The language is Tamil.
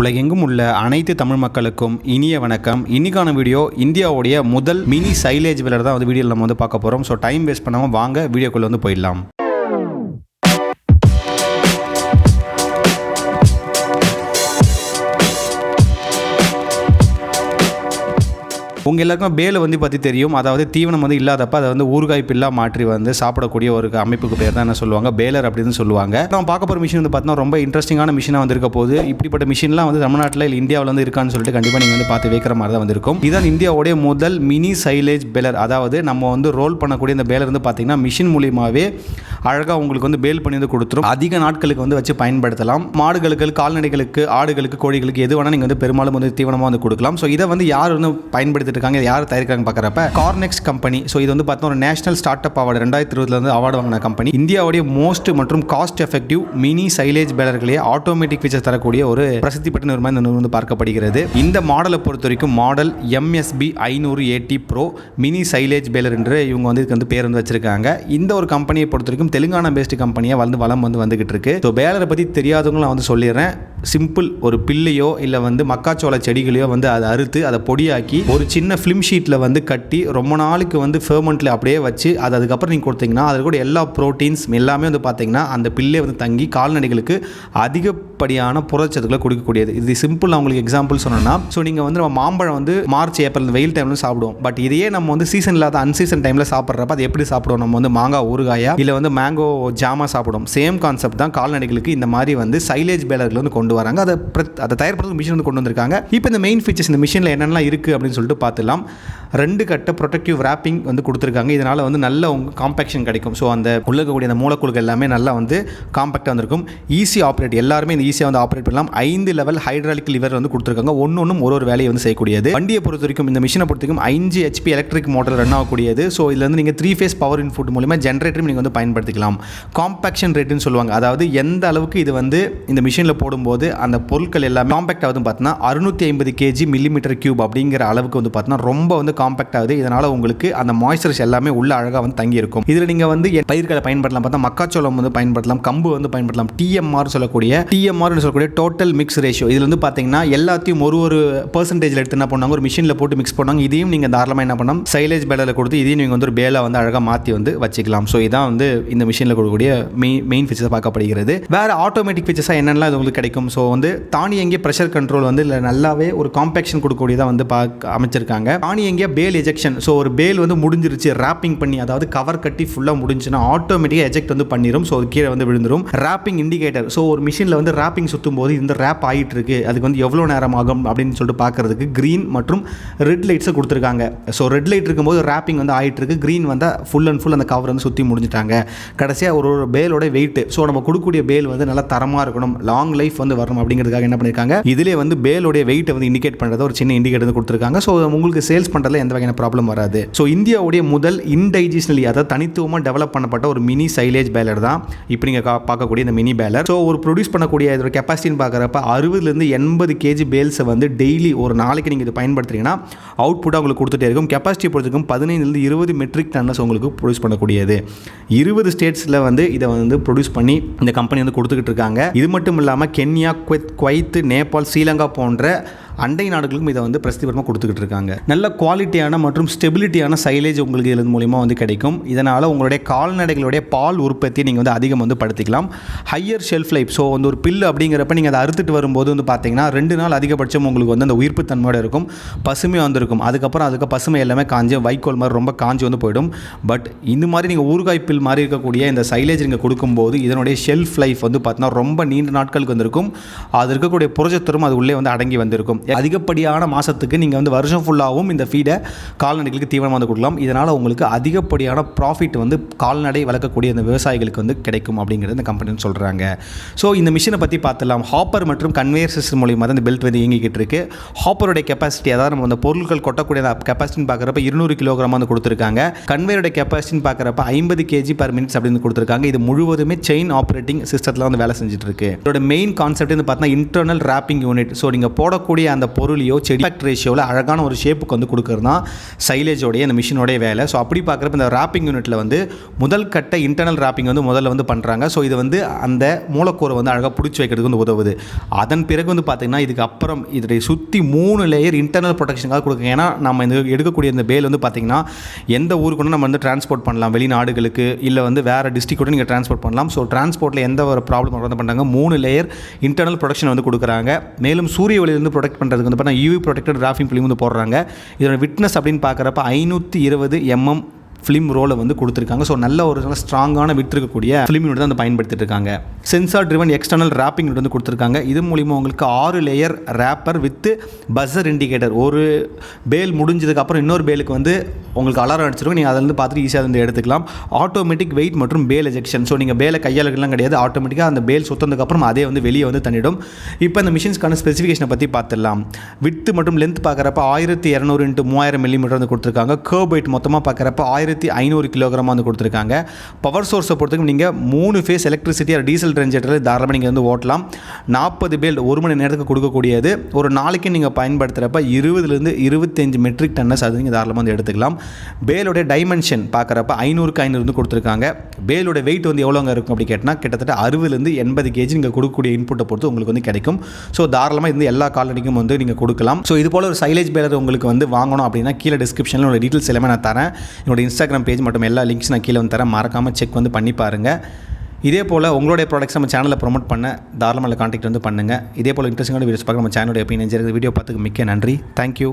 உலகெங்கும் உள்ள அனைத்து தமிழ் மக்களுக்கும் இனிய வணக்கம். இன்னைக்கான வீடியோ இந்தியாவுடைய முதல் மினி சைலேஜ் பில்லர் தான் வந்து வீடியோவில் நம்ம வந்து பார்க்க போகிறோம் ஸோ டைம் வேஸ்ட் பண்ணாமல் வாங்க வீடியோக்குள்ளே வந்து போயிடலாம். உங்கள் எல்லாருக்கும் பேலை வந்து பற்றி தெரியும். அதாவது தீவனம் வந்து இல்லாதப்ப அதை வந்து ஊறுகாய் பில்லா மாற்றி வந்து சாப்பிடக்கூடிய ஒரு அமைப்புக்கு பேர் தான் என்ன சொல்லுவாங்க? பேலர் அப்படின்னு சொல்லுவாங்க. நம்ம பார்க்க போகிற மிஷின் வந்து பார்த்தீங்கன்னா ரொம்ப இன்ட்ரெஸ்டிங்கான மிஷினாக வந்திருக்க போது இப்படிப்பட்ட மிஷின்லாம் வந்து தமிழ்நாட்டில் இல்லை இந்தியாவில் வந்து இருக்கான்னு சொல்லிட்டு கண்டிப்பாக நீங்கள் வந்து பார்த்து வைக்கிற மாதிரி தான் வந்திருக்கும். இதான் இந்தியாவுடைய முதல் மினி சைலேஜ் பேலர் அதாவது நம்ம வந்து ரோல் பண்ணக்கூடிய இந்த பேலர் வந்து பார்த்தீங்கன்னா மிஷின் மூலியமாகவே அழகாக உங்களுக்கு வந்து பேல் பண்ணி வந்து கொடுத்துரும். அதிக நாட்களுக்கு வந்து வச்சு பயன்படுத்தலாம். மாடுகளுக்கு கால்நடைகளுக்கு ஆடுகளுக்கு கோழிகளுக்கு எது வேணால் நீங்கள் வந்து பெரும்பாலும் வந்து தீவனமாக வந்து கொடுக்கலாம். ஸோ இதை வந்து யார் வந்து பயன்படுத்திட்டு இருக்காங்க. இது யார் தயாரிக்கிறாங்க பார்க்குறப்ப கார்னெக்ஸ் கம்பெனி ஸோ இது வந்து பார்த்தோம் ஒரு நேஷனல் ஸ்டார்ட் அப் அவார்டு ரெண்டாயிரத்தி இருபதுல வந்து அவார்டு வாங்கின கம்பெனி இந்தியாவுடைய மோஸ்ட் மற்றும் காஸ்ட் எஃபெக்டிவ் மினி சைலேஜ் பேலர்களே ஆட்டோமேட்டிக் ஃபீச்சர் தரக்கூடிய ஒரு பிரசித்தி பெற்ற நிறுவனம் இந்த நிறுவனம் வந்து பார்க்கப்படுகிறது. இந்த மாடலை பொறுத்த வரைக்கும் மாடல் எம்எஸ்பி ஐநூறு AT pro mini silage baler என்று இவங்க வந்து இதுக்கு வந்து பேர் வந்து வச்சிருக்காங்க. இந்த ஒரு கம்பெனியை பொறுத்த வரைக்கும் தெலுங்கானா பேஸ்டு கம்பெனியாக வந்து வளம் வந்து வந்துகிட்டு இருக்கு. ஸோ பேலரை பற்றி தெரியாதவங்களும் நான் வந்து சொல்லிடுறேன். சிம்பிள் ஒரு பில்லையோ இல்லை வந்து மக்காச்சோள செடிகளையோ வந்து அதை அறுத்து அதை பொடியாக்கி ஒரு சின்ன ஃபிலிம் ஷீட்டில் வந்து கட்டி ரொம்ப நாளுக்கு வந்து ஃபெர்மெண்ட்டில் அப்படியே வச்சு அது அதுக்கப்புறம் நீங்கள் கொடுத்தீங்கன்னா அதில் கூட எல்லா ப்ரோட்டீன்ஸ் எல்லாமே வந்து பார்த்தீங்கன்னா அந்த பில்லே வந்து தங்கி கால்நடைகளுக்கு அதிகப்படியான புரட்சத்துக்களை கொடுக்கக்கூடியது. இது சிம்பிள் அவங்களுக்கு எக்ஸாம்பிள் சொன்னோன்னா ஸோ நீங்கள் வந்து நம்ம மாம்பழம் வந்து மார்ச் ஏப்ரல் வெயில் டைமில் சாப்பிடுவோம். பட் இதையே நம்ம வந்து சீசன் இல்லாத அன்சீசன் டைமில் சாப்பிட்றப்ப அது எப்படி சாப்பிடுவோம்? நம்ம வந்து மாங்காய் ஊறுகாயா இல்லை வந்து மேங்கோ ஜாமா சாப்பிடும் சேம் கான்செப்ட் தான் கால்நடைகளுக்கு இந்த மாதிரி வந்து சைலேஜ் பேலர்கள் வந்து கொண்டு வராங்க. அதை பிரத்- அதை தயாரிப்படுறது மிஷின் வந்து கொண்டு வந்திருக்காங்க. இப்போ இந்த மெயின் ஃபீச்சர்ஸ் இந்த மிஷினில் என்னென்னலாம் இருக்குது அப்படின்னு சொல்லிட்டு பார்த்து பார்த்துலாம் ரெண்டு கட்ட ப்ரொடெக்டிவ் ரேப்பிங் வந்து கொடுத்துருக்காங்க. இதனால் வந்து நல்ல உங்க காம்பேக்ஷன் கிடைக்கும். ஸோ அந்த உள்ள இருக்கக்கூடிய அந்த மூலக்கூறுகள் எல்லாமே நல்லா வந்து காம்பேக்டாக வந்திருக்கும். ஈஸி ஆப்ரேட் எல்லாருமே இந்த ஈஸியாக வந்து ஆப்ரேட் பண்ணலாம். ஐந்து லெவல் ஹைட்ராலிக் லிவர் வந்து கொடுத்துருக்காங்க. ஒன்று ஒன்றும் ஒரு ஒரு வேலையை வந்து செய்யக்கூடியது. வண்டியை பொறுத்த வரைக்கும் இந்த மிஷினை பொறுத்த வரைக்கும் அஞ்சு ஹெச்பி எலக்ட்ரிக் மோட்டர் ரன் ஆகக்கூடியது. ஸோ இதில் வந்து நீங்கள் த்ரீ ஃபேஸ் பவர் இன்புட் மூலிமா ஜென்ரேட்டரும் நீங்கள் வந்து பயன்படுத்திக்கலாம். காம்பேக்ஷன் ரேட்டுன்னு சொல்லுவாங்க. அதாவது எந்த அளவுக்கு இது வந்து இந்த மிஷினில் போடும்போது அந்த பொருட்கள் எல்லாமே காம்பேக்ட் ஆகுதுன்னு பார்த்தீங்கன்னா அறுநூத்தி ஐம்பது கேஜி மில்லிமீட்டர் கியூப் அப்படிங்கிற அளவுக்கு வந்து பார்த்தீங்கன்னா ரொம்ப வந்து காம்பேக்ட் ஆகுது. இதனால் உங்களுக்கு அந்த மாய்ஸ்சரைஸ் எல்லாமே உள்ள அழகாக வந்து தங்கியிருக்கும். இதில் நீங்கள் வந்து பயிர்களை பயன்படுத்தலாம் பார்த்தா மக்காச்சோளம் வந்து பயன்படுத்தலாம் கம்பு வந்து பயன்படுத்தலாம் டிஎம்ஆர் சொல்லக்கூடிய டிஎம்ஆர் சொல்லக்கூடிய டோட்டல் மிக்ஸ் ரேஷியோ இதில் வந்து பார்த்தீங்கன்னா எல்லாத்தையும் ஒரு ஒரு பர்சன்டேஜில் எடுத்து என்ன பண்ணாங்க ஒரு மிஷினில் போட்டு மிக்ஸ் பண்ணாங்க இதையும் நீங்கள் தாராளமாக என்ன பண்ணலாம்? சைலேஜ் பேலில் கொடுத்து இதையும் நீங்கள் வந்து ஒரு பேலை வந்து அழகாக மாற்றி வந்து வச்சுக்கலாம். ஸோ இதான் வந்து இந்த மிஷினில் கொடுக்கக்கூடிய மெயின் மெயின் ஃபீச்சர்ஸ் பார்க்கப்படுகிறது. வேறு ஆட்டோமேட்டிக் ஃபீச்சர்ஸாக என்னென்னலாம் இது உங்களுக்கு கிடைக்கும்? ஸோ வந்து தானியங்கி ப்ரெஷர் கண்ட்ரோல் வந்து இல்லை நல்லாவே ஒரு காம்பேக்ஷன் கொடுக்கக்கூடியதாக வந்து பார்க்க அமைச்சிருக்காங்க. தானியங்கிய பேல் எஜெக்ஷன் ஸோ ஒரு பேல் வந்து முடிஞ்சிருச்சு. ரேப்பிங் பண்ணி அதாவது கவர் கட்டி ஃபுல்லாக முடிஞ்சுன்னா ஆட்டோமேட்டிக்காக எஜெக்ட் வந்து பண்ணிடும் ஸோ அது கீழே வந்து விழுந்துரும். ரேப்பிங் இண்டிகேட்டர் ஸோ ஒரு மிஷினில் வந்து ரேப்பிங் சுற்றும் போது இந்த ரேப் ஆகிட்டு இருக்கு அதுக்கு வந்து எவ்வளோ நேரம் ஆகும் அப்படின்னு சொல்லிட்டு பார்க்கறதுக்கு க்ரீன் மற்றும் ரெட் லைட்ஸை கொடுத்துருக்காங்க. ஸோ ரெட் லைட் இருக்கும்போது ரேப்பிங் வந்து ஆகிட்டு இருக்கு க்ரீன் வந்தால் ஃபுல் அண்ட் ஃபுல் அந்த கவர் வந்து சுற்றி முடிஞ்சிட்டாங்க. கடைசியாக ஒரு ஒரு பேலோட வெயிட் ஸோ நம்ம கொடுக்கக்கூடிய பேல் வந்து நல்லா தரமாக இருக்கணும். லாங் லைஃப் வந்து வரணும் அப்படிங்கிறதுக்காக என்ன பண்ணியிருக்காங்க இதிலே வந்து பேலோடைய வெயிட்டை வந்து இண்டிகேட் பண்ணுறத ஒரு சின்ன இண்டிகேட் வந்து கொடுத்துருக்காங்க. ஸோ உங்களுக்கு சேல்ஸ் பண்ணுறதுல எந்த வகையான ப்ராப்ளம் வராது. ஸோ இந்தியாவுடைய முதல் இன்டைஜிஷனலி அதாவது தனித்துவமாக டெவலப் பண்ணப்பட்ட ஒரு மினி சைலேஜ் பேலர் தான் இப்போ நீங்கள் பார்க்கக்கூடிய இந்த மினி பேலர் ஸோ ஒரு ப்ரொடியூஸ் பண்ணக்கூடிய இதோட கெப்பாசிட்டின்னு பார்க்குறப்ப அறுபதுலேருந்து எண்பது கேஜி பேல்ஸை வந்து டெய்லி ஒரு நாளைக்கு நீங்கள் இது பயன்படுத்துறீங்கன்னா அவுட்புட்டாக உங்களுக்கு கொடுத்துட்டே இருக்கும். கெப்பாசிட்டி பொறுத்துக்கும் பதினைந்துலேருந்து இருபது மெட்ரிக் டன்னஸ் உங்களுக்கு ப்ரொடியூஸ் பண்ணக்கூடியது. இருபது ஸ்டேட்ஸில் வந்து இதை வந்து ப்ரொடியூஸ் பண்ணி இந்த கம்பெனி வந்து கொடுத்துக்கிட்டு இருக்காங்க. இது மட்டும் இல்லாமல் Kenya Kuwait Kuwait Nepal Sri Lanka போன்ற அண்டை நாடுகளுக்கும் இதை வந்து பிரசித்திபரமாக கொடுத்துக்கிட்டு இருக்காங்க. நல்ல குவாலிட்டியான மற்றும் ஸ்டெபிலிட்டியான சைலேஜ் உங்களுக்கு இதன் மூலிமா வந்து கிடைக்கும். இதனால் உங்களுடைய கால்நடைகளுடைய பால் உற்பத்தியை நீங்கள் வந்து அதிகம் வந்து படுத்திக்கலாம். ஹையர் ஷெல்ஃப் லைஃப் ஸோ வந்து ஒரு பில்லு அப்படிங்கிறப்ப நீங்கள் அதை அறுத்துட்டு வரும்போது வந்து பார்த்தீங்கன்னா ரெண்டு நாள் அதிகபட்சம் உங்களுக்கு வந்து அந்த உயிர்ப்பு தன்மையோட இருக்கும். பசுமையாக வந்திருக்கும். அதுக்கப்புறம் அதுக்கு பசுமை எல்லாமே காஞ்சு வைக்கோல் மாதிரி ரொம்ப காஞ்சு வந்து போயிடும். பட் இந்த மாதிரி நீங்கள் ஊறுகாய் பில் மாதிரி இருக்கக்கூடிய இந்த சைலேஜ் நீங்கள் கொடுக்கும்போது இதனுடைய ஷெல்ஃப் லைஃப் வந்து பார்த்தீங்கன்னா ரொம்ப நீண்ட நாட்களுக்கு வந்திருக்கும். அது இருக்கக்கூடிய புரஜத்தரும் அது உள்ளே வந்து அடங்கி வந்திருக்கும். அதிகப்படியான மாதத்துக்கு நீங்கள் வந்து வருஷம் ஃபுல்லாகவும் இந்த ஃபீடை கால்நடைகளுக்கு தீவனம் வந்து கொடுக்கலாம். இதனால் உங்களுக்கு அதிகப்படியான ப்ராஃபிட் வந்து கால்நடை வளர்க்கக்கூடிய இந்த விவசாயிகளுக்கு வந்து கிடைக்கும் அப்படிங்கிறது இந்த கம்பெனி சொல்கிறாங்க ஸோ இந்த மிஷினை பற்றி பார்த்துலாம் ஹாப்பர் மற்றும் கன்வேயர் சிஸ்டம் மூலியமாக தான் இந்த பெல்ட் வந்து இயங்கிக்கிட்டு இருக்கு. ஹாப்பருடைய கெப்பாசிட்டி அதாவது நம்ம அந்த பொருட்கள் கொட்டக்கூடிய கெப்பாசிட்டின்னு பார்க்குறப்ப இருநூறு கிலோகிராம் வந்து கொடுத்துருக்காங்க. கன்வேயருடைய கெப்பாசிட்டின்னு பார்க்குறப்ப ஐம்பது கேஜி பர் மினிட்ஸ் அப்படின்னு கொடுத்துருக்காங்க. இது முழுவதுமே செயின் ஆப்ரேட்டிங் சிஸ்டத்தில் வந்து வேலை செஞ்சுட்டு இருக்கு. இதோட மெயின் கான்செப்ட் வந்து பார்த்தீங்கன்னா இன்டர்னல் ரேப்பிங் யூனிட் ஸோ நீங்கள் போடக்கூடிய அந்த பொருளையோ செடி ரேஷியோவில் அழகான ஒரு ஷேப்புக்கு வந்து கொடுக்குறது தான் சைலேஜோடைய அந்த மிஷினோடைய வேலை. ஸோ அப்படி பார்க்குறப்ப இந்த ராப்பிங் யூனிட்டில் வந்து முதல் கட்ட இன்டர்னல் ராப்பிங் வந்து முதல்ல வந்து பண்ணுறாங்க ஸோ இது வந்து அந்த மூலக்கூரை வந்து அழகாக பிடிச்சி வைக்கிறதுக்கு வந்து உதவுது. அதன் பிறகு வந்து பார்த்திங்கன்னா இதுக்கு அப்புறம் இதை சுற்றி மூணு லேயர் இன்டர்னல் ப்ரொடெக்ஷனுக்காக கொடுக்குங்க ஏன்னா நம்ம இந்த எடுக்கக்கூடிய இந்த பேல் வந்து பார்த்திங்கன்னா எந்த ஊருக்கு நம்ம வந்து டிரான்ஸ்போர்ட் பண்ணலாம். வெளிநாடுகளுக்கு இல்லை வந்து வேறு டிஸ்ட்ரிக் கூட நீங்கள் டிரான்ஸ்போர்ட் பண்ணலாம். ஸோ டிரான்ஸ்போர்ட்டில் எந்த ஒரு ப்ராப்ளம் வந்து பண்ணுறாங்க மூணு லேயர் இன்டர்னல் ப்ரொடக்ஷன் வந்து கொடுக்குறாங்க. மேலும் சூரிய ஒளியிலிருந்து ப்ரொடெக்ட் பண்ணுறதுக்கு வந்து பார்த்தா யூவி ப்ரொடெக்டட் ராஃபிங் ஃபிலிம் வந்து போடுறாங்க. இதோட விட்னஸ் அப்படின்னு பார்க்குறப்ப ஐநூற்றி இருபது எம்எம் ஃபிலிம் ரோலை வந்து கொடுத்துருக்காங்க. ஸோ நல்ல ஒரு நல்ல ஸ்ட்ராங்கான விட் இருக்கக்கூடிய ஃபிலிம் யூனிட் தான் வந்து பயன்படுத்திட்டு இருக்காங்க sensor driven external wrapping unit வந்து கொடுத்துருக்காங்க. இது மூலிமா உங்களுக்கு ஆறு layer wrapper with buzzer indicator ஒரு பேல் முடிஞ்சதுக்கப்புறம் இன்னொரு பேலுக்கு வந்து உங்களுக்கு அலாரம் அடிச்சிருக்கும் நீங்கள் அதில் வந்து பார்த்துட்டு ஈஸியாக இருந்து எடுத்துக்கலாம். ஆட்டோமேட்டிக் வெயிட் மற்றும் பேல் எஜெக்ஷன் ஸோ நீங்கள் பேலை கையாளுக்கெல்லாம் கிடையாது. ஆட்டோமேட்டிக்காக அந்த பேல் சுத்ததுக்கப்புறம் அதே வந்து வெளியே வந்து தண்ணிடும் இப்போ இந்த மிஷின்ஸ்க்கான ஸ்பெசிஃபிகேஷனை பற்றி பார்த்துடலாம். வித்து மற்றும் லென்த் பார்க்குறப்ப ஆயிரத்தி இரநூறு இன்ட்டு மூவாயிரம் மில்லிமீட்டர் வந்து கொடுத்துருக்காங்க. கர்ப் வெயிட் மொத்தமாக பார்க்குறப்ப ஆயிரத்தி ஐநூறு கிலோகிராம் வந்து கொடுத்துருக்காங்க. பவர் சோர்ஸை பொறுத்தவரைக்கும் நீங்கள் மூணு ஃபேஸ் எலக்ட்ரிசிட்டி டீசல் ஜென்ரேட்டர் தாராளமாக நீங்கள் வந்து ஓட்டலாம். நாற்பது பேல் ஒரு மணி நேரத்துக்கு கொடுக்கக்கூடியது. ஒரு நாளைக்கு நீங்கள் பயன்படுத்துகிறப்ப இருபதுலேருந்து இருபத்தஞ்சு மெட்ரிக் டன்னஸ் அது நீங்கள் தாராளமாக வந்து எடுத்துக்கலாம். பேலோடைய டைமென்ஷன் பார்க்குறப்ப ஐநூறுக்கு ஐநூறு வந்து கொடுத்துருக்காங்க. பேலோட வெயிட் வந்து எவ்வளோங்க இருக்கும் அப்படி கேட்டால் கிட்டத்தட்ட அறுபதுலேருந்து எண்பது கேஜி நீங்கள் கொடுக்கக்கூடிய இன்புட்டை பொறுத்து உங்களுக்கு வந்து கிடைக்கும். ஸோ தாராளமாக இந்த எல்லா காலனிக்கும் வந்து நீங்கள் கொடுக்கலாம். ஸோ இது போல் ஒரு சைலேஜ் பேலர் உங்களுக்கு வந்து வாங்கணும் அப்படின்னா கீழே டிஸ்கிரிப்ஷனில் உள்ள டீட்டெயில்ஸ் எல்லாமே நான் தரேன். என்னோட இன்ஸ்டாகிராம் பேஜ் மற்றும் எல்லா லிங்க்ஸ் நான் கீழே வந்து தரேன். மறக்காமல் செக் வந்து பண்ணி பாருங்கள் இதே போல் உங்களுடைய ப்ராடக்ட்ஸ் நம்ம சேனலில் ப்ரொமோட் பண்ண தாராளமாக கான்டாக்ட் வந்து பண்ணுங்கள் இதே போல் இன்ட்ரெஸ்டிங்கான வீடியோஸ் பார்க்க நம்ம சேனலுடைய ஒப்பீனியன் வீடியோ பார்த்துக்கு மிக்க நன்றி. தேங்க்யூ